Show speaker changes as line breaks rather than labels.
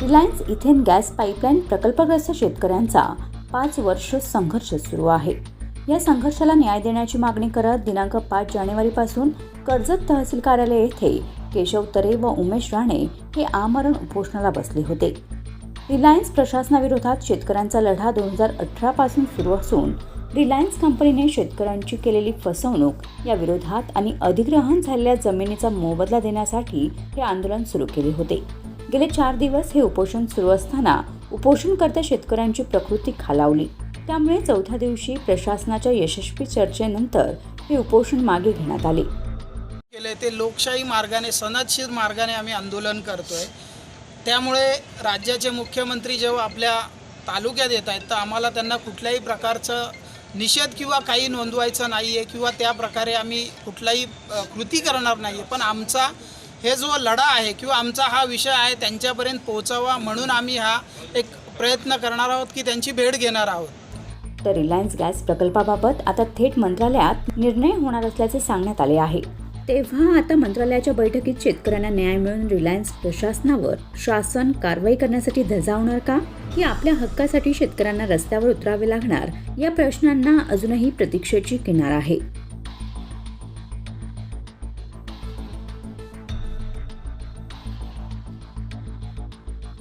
Reliance ethane gas pipeline प्रकल्पग्रस्त शेतकऱ्यांचा पाच वर्ष संघर्ष सुरू आहे. या संघर्षाला न्याय देण्याची मागणी करत दिनांक पाच जानेवारीपासून कर्जत तहसील कार्यालय येथे केशव तरे व उमेश राणे हे आमरण उपोषणाला बसले होते. रिलायन्स प्रशासनाविरोधात शेतकऱ्यांचा लढा दोन हजार अठरापासून सुरू असून रिलायन्स कंपनीने शेतकऱ्यांची केलेली फसवणूक या विरोधात आणि अधिग्रहण झालेल्या जमिनीचा मोबदला देण्यासाठी हे आंदोलन सुरू केले होते. गेले चार दिवस हे उपोषण सुरू असताना उपोषणकर्त्या शेतकऱ्यांची प्रकृती खालावली. त्यामुळे चौथ्या दिवशी प्रशासनाच्या यशस्वी चर्चेनंतर हे उपोषण मागे घेण्यात आले.
केले ते लोकशाही मार्गाने सनदशीर मार्गाने आम्ही आंदोलन करतोय. त्यामुळे राज्याचे मुख्यमंत्री जेव्हा आपल्या तालुक्यात येत आहेत तर आम्हाला त्यांना कुठल्याही प्रकारचं निषेध किंवा काही नोंदवायचं नाही आहे किंवा त्या प्रकारे आम्ही कुठलाही कृती करणार नाही आहे पण आमचा हे जो लढा आहे किंवा आमचा हा विषय आहे त्यांच्यापर्यंत पोहोचावा म्हणून आम्ही हा एक प्रयत्न करणार आहोत की त्यांची भेट घेणार आहोत.
तर रिलायन्स गॅस प्रकल्पाबाबत आता थेट मंत्रालयात निर्णय होणार असल्याचे सांगण्यात आले आहे. तेव्हा आता मंत्रालयाच्या बैठकीत शेतकऱ्यांना न्याय मिळून रिलायन्स प्रशासनावर शासन कारवाई करण्यासाठी धजावणार का? की आपल्या हक्कासाठी शेतकऱ्यांना रस्त्यावर उतरावे लागणार या प्रश्नांना अजूनही प्रतीक्षेची किनार आहे.